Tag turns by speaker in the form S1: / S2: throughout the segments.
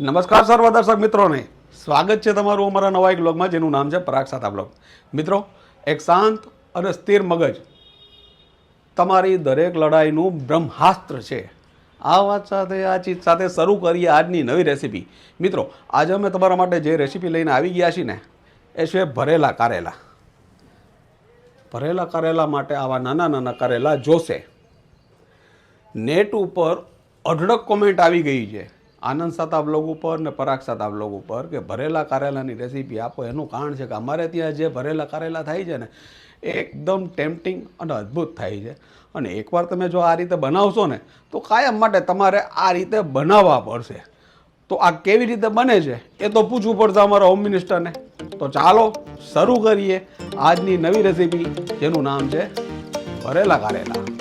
S1: નમસ્કાર સર્વ દર્શક મિત્રોને. સ્વાગત છે તમારું અમારા નવા એક બ્લોગમાં જેનું નામ છે પરાગ સાતા બ્લોગ. મિત્રો, એક શાંત અને સ્થિર મગજ તમારી દરેક લડાઈનું બ્રહ્માસ્ત્ર છે. આ વાત સાથે, આ ચીજ સાથે શરૂ કરીએ આજની નવી રેસીપી. મિત્રો, આજે અમે તમારા માટે જે રેસીપી લઈને આવી ગયા છીએ ને, એ છે ભરેલા કારેલા. ભરેલા કારેલા માટે આવા નાના નાના કારેલા જોશે. નેટ ઉપર અઢળક કોમેન્ટ આવી ગઈ છે. આનંદ સાતા બ્લોગ ઉપર ને પરાગ સાતા બ્લોગ ઉપર કે ભરેલા કારેલાની રેસીપી આપો, એનું કારણ છે કે અમારે ત્યાં જે ભરેલા કારેલા થાય છે ને, એ એકદમ ટેમ્પટિંગ અને અદ્ભુત થાય છે. અને એકવાર તમે જો આ રીતે બનાવશો ને, તો કાયમ માટે તમારે આ રીતે બનાવવા પડશે. તો આ કેવી રીતે બને છે, એ તો પૂછવું પડશે અમારા હોમ મિનિસ્ટરને તો ચાલો, શરૂ કરીએ. આજની નવી રેસીપી જેનું નામ છે ભરેલા કારેલા.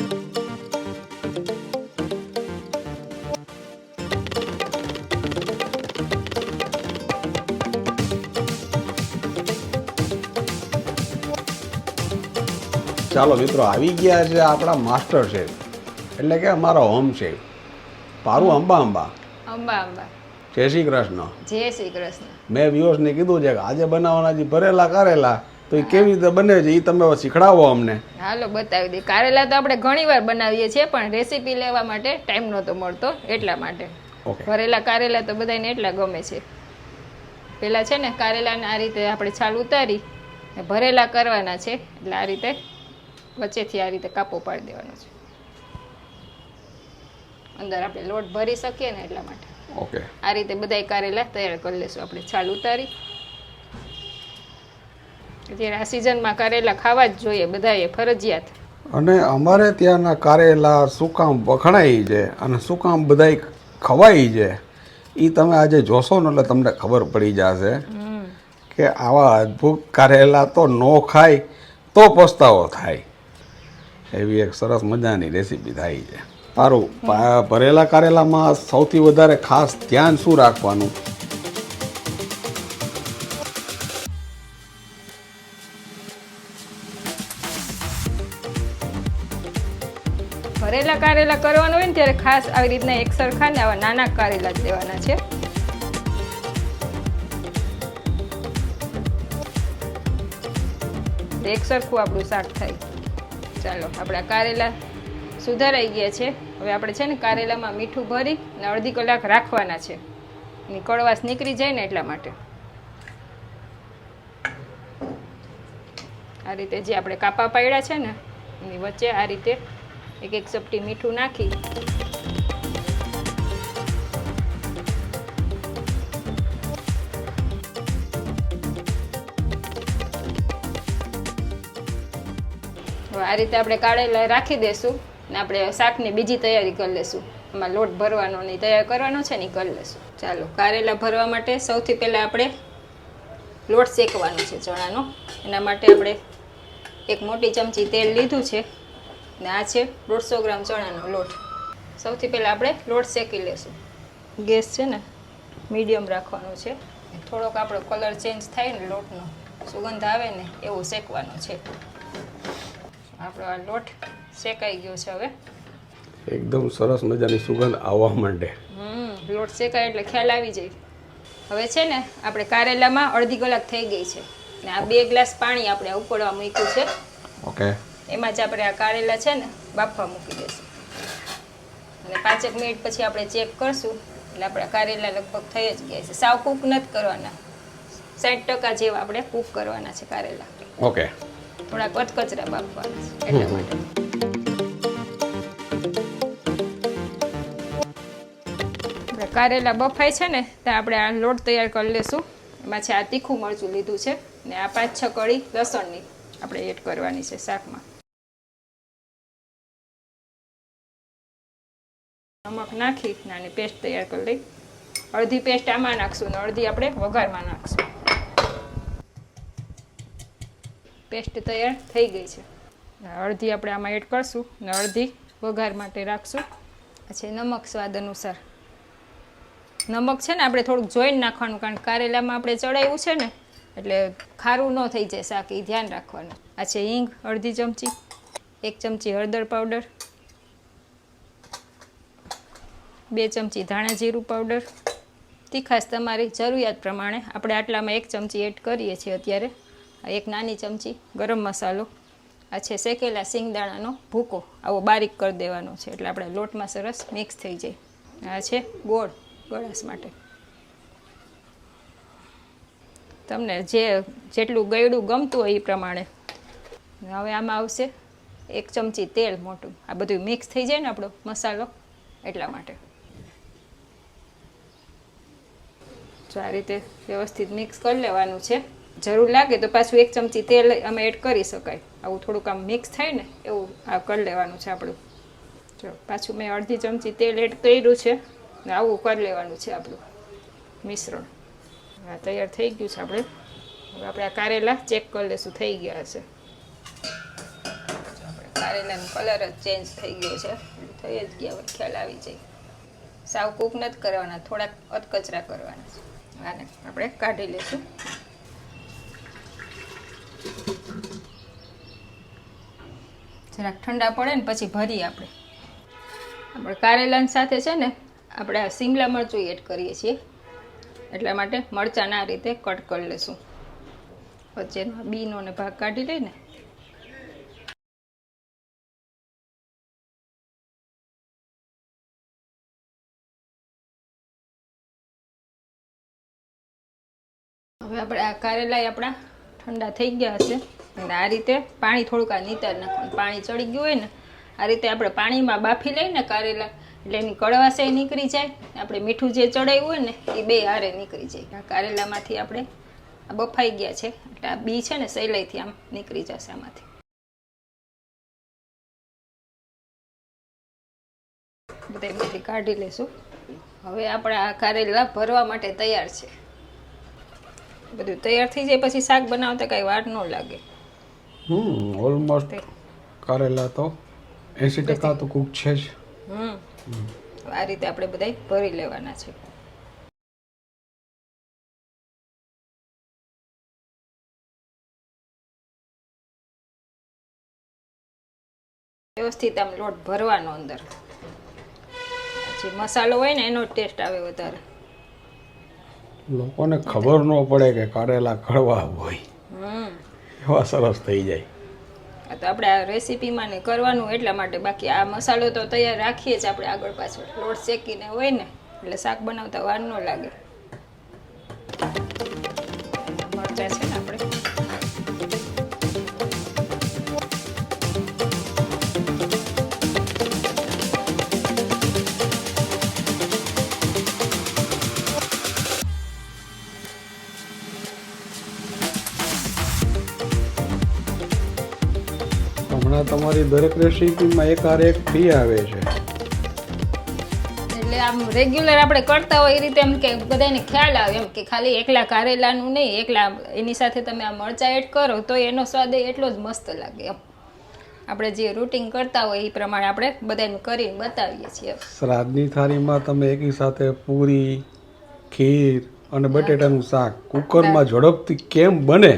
S1: ચાલો મિત્રો આવી ગયા છે આપણા માસ્ટર શેફ. એટલે કે અમારો હોમ શેફ. પારું અંબા અંબા.
S2: અંબા અંબા.
S1: જય શ્રી કૃષ્ણ.
S2: જય શ્રી કૃષ્ણ.
S1: મેં વ્યુઅર્સને કીધું છે કે આજે બનાવવાના જે ભરેલા કારેલા. તો એ કેવી રીતે બને છે એ તમે શીખડાવો અમને.
S2: હાલો બતાવી દે. કારેલા તો આપણે ઘણી વાર બનાવીએ છીએ પણ રેસીપી લેવા માટે ટાઈમ નહોતો મળતો એટલા માટે. ભરેલા કારેલા તો બધાને એટલા ગમે છે. પેલા છે ને કારેલાને આ રીતે આપણે છાલ ઉતારી ભરેલા કરવાના છે એટલે આ રીતે વચ્ચેથી આ રીતે કાપો પાડી દેવાનો છે. અંદર આપણે લોટ ભરી શકીએ ને એટલા માટે.
S1: ઓકે.
S2: આ રીતે બધાય કારેલા તૈયાર કરી લેશું. આપણે છાલ ઉતારી. અત્યારે આ સિઝનમાં કારેલા ખાવા જ જોઈએ બધાએ ફરજિયાત.
S1: અને અમારે ત્યાંના કારેલા શું કામ વખણાય છે અને શું કામ બધાય ખવાય છે. એ તમે આજે જોશો ને એટલે તમને ખબર પડી જશે કે આવા અદ્ભુત કારેલા તો નો ખાય તો પસ્તાવો થાય. એવી એક સરસ મજાની રેસીપી થાય છે. સારું ભરેલા કારેલામાં સૌથી વધારે ખાસ ધ્યાન શું રાખવાનું?
S2: ભરેલા કારેલા કરવાનું હોય ને ત્યારે ખાસ આવી રીતના એક સરખા ને આવા નાના કારેલા જ લેવાના છે. એક સરખું આપણું શાક થાય. ચાલો, આપણા કારેલા સુધારાઈ ગયા છે. હવે આપણે છે ને કારેલામાં મીઠું ભરી ને અડધી કલાક રાખવાના છે. એની કડવાશ નીકળી જાય ને એટલા માટે. આ રીતે જે આપણે કાપા પાડ્યા છે ને, એની વચ્ચે આ રીતે એક એક ચપટી મીઠું નાખી આ રીતે આપણે કાળેલા રાખી દેશું ને આપણે શાકની બીજી તૈયારી કરી લેશું. એમાં લોટ ભરવાનો ને તૈયાર કરવાનો છે ને કરી લેશું. ચાલો, કારેલા ભરવા માટે સૌથી પહેલાં આપણે લોટ શેકવાનો છે ચણાનો. એના માટે આપણે એક મોટી ચમચી તેલ લીધું છે ને આ છે દોઢસો ગ્રામ ચણાનો લોટ. સૌથી પહેલાં આપણે લોટ શેકી લેશું. ગેસ છે ને મીડિયમ રાખવાનો છે. થોડોક આપણો કલર ચેન્જ થાય ને લોટનો સુગંધ આવે ને એવું શેકવાનો છે. આપણો આ લોટ શેકાઈ ગયો છે હવે.
S1: એકદમ સરસ મજાની સુગંધ આવવા માંડે.
S2: હમ લોટ શેકાય એટલે ખ્યાલ આવી જાય. હવે છે ને આપણે કારેલામાં અડધી કલાક થઈ ગઈ છે. ને આ બે ગ્લાસ પાણી આપણે ઉકળવા મૂક્યું છે.
S1: ઓકે.
S2: એમાં જ આપણે આ કારેલા છે ને બાફવા મૂકી દઈશું. અને પાંચેક મિનિટ પછી આપણે ચેક કરશું. એટલે આપણા કારેલા લગભગ થઈ જ ગયા છે. સાવ કૂક નથી કરવાના. સાઠ ટકા જેવા આપણે કૂક કરવાના છે કારેલા.
S1: ઓકે.
S2: થોડાક અટકચરા બાફવાના છે એટલા માટે. કારેલા બફાય છે ને ત્યાં આપણે આ લોટ તૈયાર કરી લેશું. એમાં છે આ તીખું મરચું લીધું છે ને આ પાંચ છ કળી લસણની આપણે એડ કરવાની છે શાકમાં. નમક નાખી નાની પેસ્ટ તૈયાર કરી લઈ. અડધી પેસ્ટ આમાં નાખશું ને અડધી આપણે વઘારમાં નાખશું. પેસ્ટ તૈયાર થઈ ગઈ છે. અડધી આપણે આમાં એડ કરશું ને અડધી વઘાર માટે રાખશું. પછી નમક સ્વાદ અનુસાર. નમક છે ને આપણે થોડુંક જોઈને નાખવાનું, કારણ કારેલામાં આપણે ચડાવ્યું છે ને, એટલે ખારું ન થઈ જાય શાક, એ ધ્યાન રાખવાનું. આ છે હિંગ, અડધી ચમચી, એક ચમચી હળદર પાવડર, બે ચમચી ધાણા જીરું પાવડર. તીખાશ તમારી જરૂરિયાત પ્રમાણે આપણે આટલામાં એક ચમચી એડ કરીએ છીએ અત્યારે. એક નાની ચમચી ગરમ મસાલો, આ છે શેકેલા સિંગદાણાનો ભૂકો, આવો બારીક કરી દેવાનો છે, એટલે આપણે લોટમાં સરસ મિક્સ થઈ જાય. આ છે ગોળ, ગળાશ માટે. તમને જે જેટલું ગળ્યું ગમતું હોય એ પ્રમાણે. હવે આમાં આવશે એક ચમચી તેલ મોટું. આ બધું મિક્સ થઈ જાય ને આપણો મસાલો એટલા માટે. જો આ રીતે વ્યવસ્થિત મિક્સ કરી લેવાનું છે. જરૂર લાગે તો પાછું એક ચમચી તેલ અમે એડ કરી શકાય. આવું થોડુંક આમ મિક્સ થાય ને, એવું આ કરી લેવાનું છે આપણું. જો, પાછું મેં અડધી ચમચી તેલ એડ કર્યું છે ને આવું કરી લેવાનું છે આપણું મિશ્રણ. આ તૈયાર થઈ ગયું છે આપણે. હવે આપણે આ કારેલા ચેક કરી લેશું થઈ ગયા હશે કારેલાનો કલર જ ચેન્જ થઈ ગયો છે. થઈ જ ગયા હોય ખ્યાલ આવી જાય. સાવ કૂક નથી કરવાના, થોડાક અધકચરા કરવાના છે. આને આપણે કાઢી લઈશું. જરાક ઠંડા પડે ને પછી ભરીએ આપણે. આપણે કારેલાની સાથે છે ને, આપણે આ સિમલા મરચું એડ કરીએ છીએ. એટલા માટે મરચાંના આ રીતે કટ કરી લઈશું વચ્ચેનો બીનો ને ભાગ કાઢી લઈને હવે આપણે આ કારેલા આપણા ઠંડા થઈ ગયા હશે. અને આ રીતે પાણી થોડુંક આ નીતર નાખવાનું. પાણી ચડી ગયું હોય ને, આ રીતે આપણે પાણીમાં બાફી લઈને કારેલા, એટલે એની કડવાશે નીકળી જાય. આપણે મીઠું જે ચડાવ્યું હોય ને, એ બે હારે નીકળી જાય. આ કારેલામાંથી આપણે આ બફાઈ ગયા છે. એટલે આ બી છે ને, સહેલાઈથી આમ નીકળી જશે આમાંથી. બધા એમાંથી કાઢી લેશું. હવે આપણે આ કારેલા ભરવા માટે તૈયાર છે. બધું તૈયાર થઈ જાય પછી શાક બનાવતા કાંઈ વાર ન લાગે.
S1: હમ ઓલમોસ્ટ કારેલા તો. એંસી ટકા તો કુક છે જ.
S2: હમ. આ રીતે આપણે બધા ભરી લેવાના છે. વ્યવસ્થિત આમ લોટ ભરવાનો અંદર. પછી મસાલો હોય ને એનો ટેસ્ટ આવે વધારે.
S1: લોકોને ખબર ન પડે કે કારેલા કડવા હોય. એવા સરસ થઈ જાય.
S2: આ તો આપણે આ રેસીપીમાં ને કરવાનું એટલા માટે બાકી આ મસાલો તો તૈયાર રાખીએ જ આપણે આગળ પાછળ. લોટ શેકીને હોય ને એટલે શાક બનાવતા વાર ન લાગે. મરચાં છે ને આપણે?
S1: હમણાં તમારી દરેક રેસીપીમાં એક આર એક ફ્રી આવે છે.
S2: એટલે આમ રેગ્યુલર આપણે કરતા હોય એ રીતે એમ કે બધાને ખ્યાલ આવે એમ કે ખાલી એકલા કારેલાનું નહીં એકલા એની સાથે તમે આ મરચાં એડ કરો તો એનો સ્વાદ એટલો જ મસ્ત લાગે એમ. આપણે જે રૂટિન કરતા હોય એ પ્રમાણે આપણે બધાને કરીને બતાવીએ છીએ.
S1: શ્રાદ્ધની થાળીમાં તમે એકી સાથે પૂરી ખીર અને બટેટાનું શાક કુકરમાં ઝડપથી કેમ બને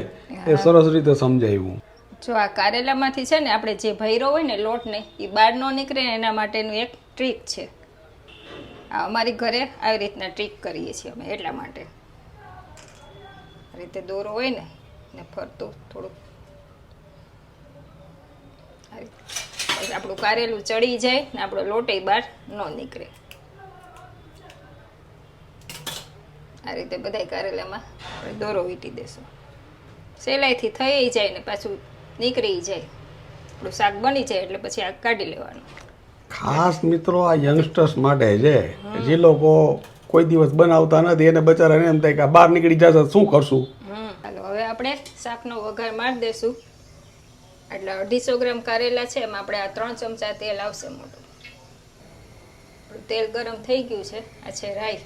S1: એ સરસ રીતે સમજાવ્યું
S2: જો આ કારેલામાંથી છે ને આપણે જે ભૈરો હોય ને લોટને એ બહાર ન નીકળે ને એના માટેનું એક ટ્રીક છે. આ અમારી ઘરે આવી રીતના ટ્રીક કરીએ છીએ અમે એટલા માટે. આ રીતે દોરો હોય ને ને ફરતું થોડુંક. આ. આપણું કારેલું ચડી જાય ને આપણો લોટ બહાર ન નીકળે. આ રીતે બધા કારેલામાં દોરો વીટી દેશું. સહેલાઈથી થઈ જાય ને પાછું નીકળી જાય. આપણું શાક બની જાય એટલે પછી આ કાઢી લેવાનું.
S1: ખાસ મિત્રો આ યંગસ્ટર્સ માટે છે જે લોકો કોઈ દિવસ બનાવતા નથી એને બચારાને એમ થાય કે બહાર નીકળી જશે શું કરશું?
S2: હમ હવે આપણે શાકનો વઘાર મારી દઈશું એટલે અઢીસો ગ્રામ કારેલા છે એમાં આપણે આ ત્રણ ચમચા તેલ આવશે મોટું. તેલ ગરમ થઈ ગયું છે આ છે રાઈ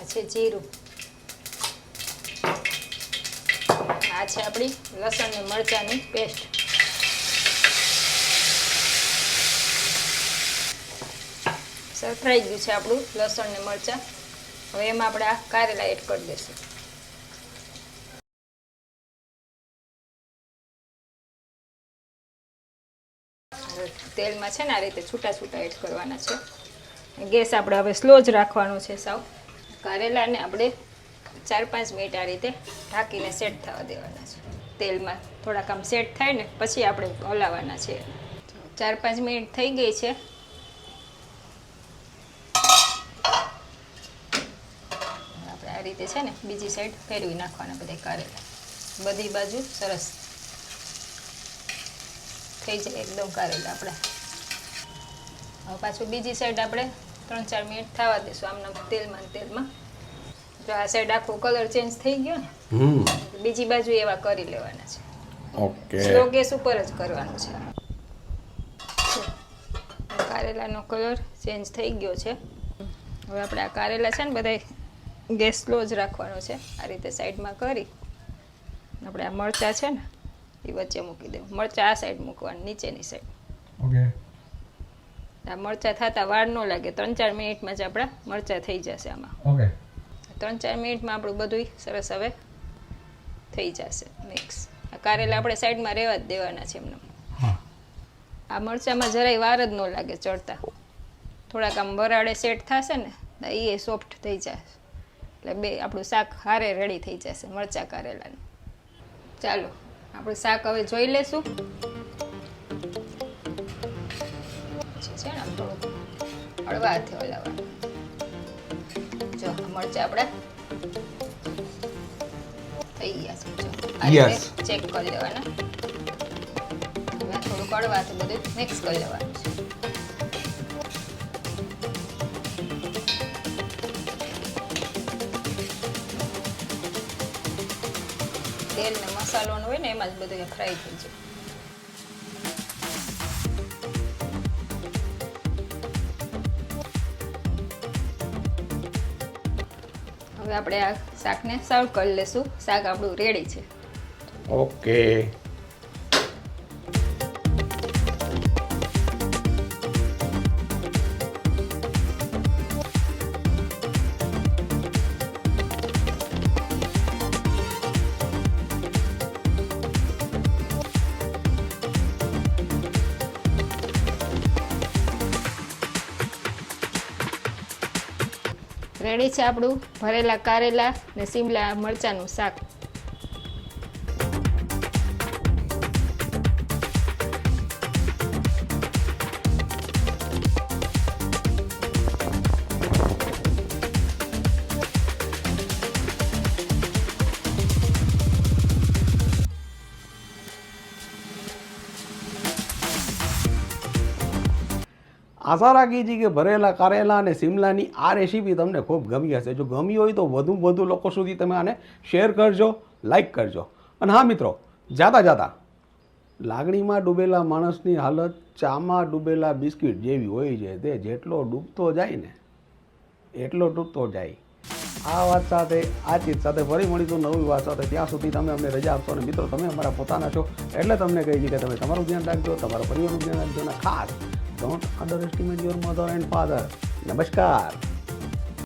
S2: આ છે જીરું. આ છે આપણી લસણ ને મરચાંની પેસ્ટ સફરાઈ ગયું છે આપણું લસણ ને મરચાં. હવે એમાં આપણે આ કારેલા એડ કરી દઈશું. તેલમાં છે ને આ રીતે છૂટા છૂટા એડ કરવાના છે. ગેસ આપણે હવે સ્લો જ રાખવાનો છે સાવ. કારેલાને આપણે ચાર પાંચ મિનિટ આ રીતે ઢાંકીને સેટ થવા દેવાના છે. તેલમાં થોડાક આમ સેટ થાય ને પછી આપણે હલાવવાના છે. ચાર પાંચ મિનિટ થઈ ગઈ છે. આપણે આ રીતે છે ને બીજી સાઈડ ફેરવી નાખવાના બધા કારેલા. બધી બાજુ સરસ થઈ જાય એકદમ કારેલા આપણે. હવે પાછું બીજી સાઈડ આપણે ત્રણ ચાર મિનિટ થવા દઈશું આમના તેલમાં તેલમાં. જો આ સાઈડ આખો કલર ચેન્જ થઈ ગયો ને
S1: હમ.
S2: બીજી બાજુ એવા કરી લેવાના છે.
S1: ઓકે.
S2: સ્લો ગેસ ઉપર જ કરવાનું છે. જો, કારેલાનો કલર ચેન્જ થઈ ગયો છે. હવે આપણે આ કારેલા છે ને બધા ગેસ સ્લો જ રાખવાનો છે. આ રીતે સાઈડમાં કરી. આપણે આ મરચાં છે ને એ વચ્ચે મૂકી દેવું. મરચાં આ સાઈડ મૂકવાનું નીચેની સાઈડ
S1: ઓકે.
S2: આ મરચાં થતા વાર ન લાગે. ત્રણ ચાર મિનિટમાં જ આપણા મરચાં થઈ જશે આમાં.
S1: ઓકે.
S2: ત્રણ ચાર મિનિટમાં આપણું બધું સરસ હવે થઈ જશે મિક્સ આ કારેલા આપણે સાઈડમાં રહેવા જ દેવાના છે એમને. આ મરચાંમાં જરાય વાર જ ન લાગે ચડતા. થોડાક આમ વરાળે સેટ થશે ને એ સોફ્ટ થઈ જશે. એટલે બે આપણું શાક હારે રેડી થઈ જશે મરચાં કારેલાનું. ચાલો આપણું શાક હવે જોઈ લેશું. છે ને થોડું થોડુંક હળવા હાથે હલાવવાનું. મરચાં આપણે? થઈ ગયા છે. રીતે ચેક કરી લેવાના. થોડું કડવાથી બધું. મિક્સ કરી લેવાનું છે. તેલ ને મસાલો હોય ને એમાં જ બધું ફ્રાય થઈ જાય. હવે આપણે આ શાકને સર્વ કરી લેશું. શાક આપણું રેડી છે.
S1: ઓકે
S2: રેડી છે આપણું ભરેલા કારેલા ને સિમલા મરચાંનું શાક.
S1: આશા રાખી છે કે ભરેલા કારેલા અને શિમલાની આ રેસીપી તમને ખૂબ ગમી હશે. જો ગમી હોય તો વધુ વધુ લોકો સુધી તમે આને શેર કરજો, લાઈક કરજો. અને હા મિત્રો, જાતા જાતા લાગણીમાં ડૂબેલા માણસની હાલત, ચામાં ડૂબેલા બિસ્કિટ જેવી હોય છે, તે જેટલો ડૂબતો જાય ને, એટલો ડૂબતો જાય. આ વાત સાથે, આ ચીજ સાથે ફરી મળીશું નવી વાત સાથે. ત્યાં સુધી તમે અમને રજા આપશો અને મિત્રો, તમે અમારા પોતાના છો, એટલે તમને કહી છે કે તમે તમારું ધ્યાન રાખજો, તમારા પરિવારનું ધ્યાન રાખજો અને ખાસ Don't underestimate your mother and father. Namaskar.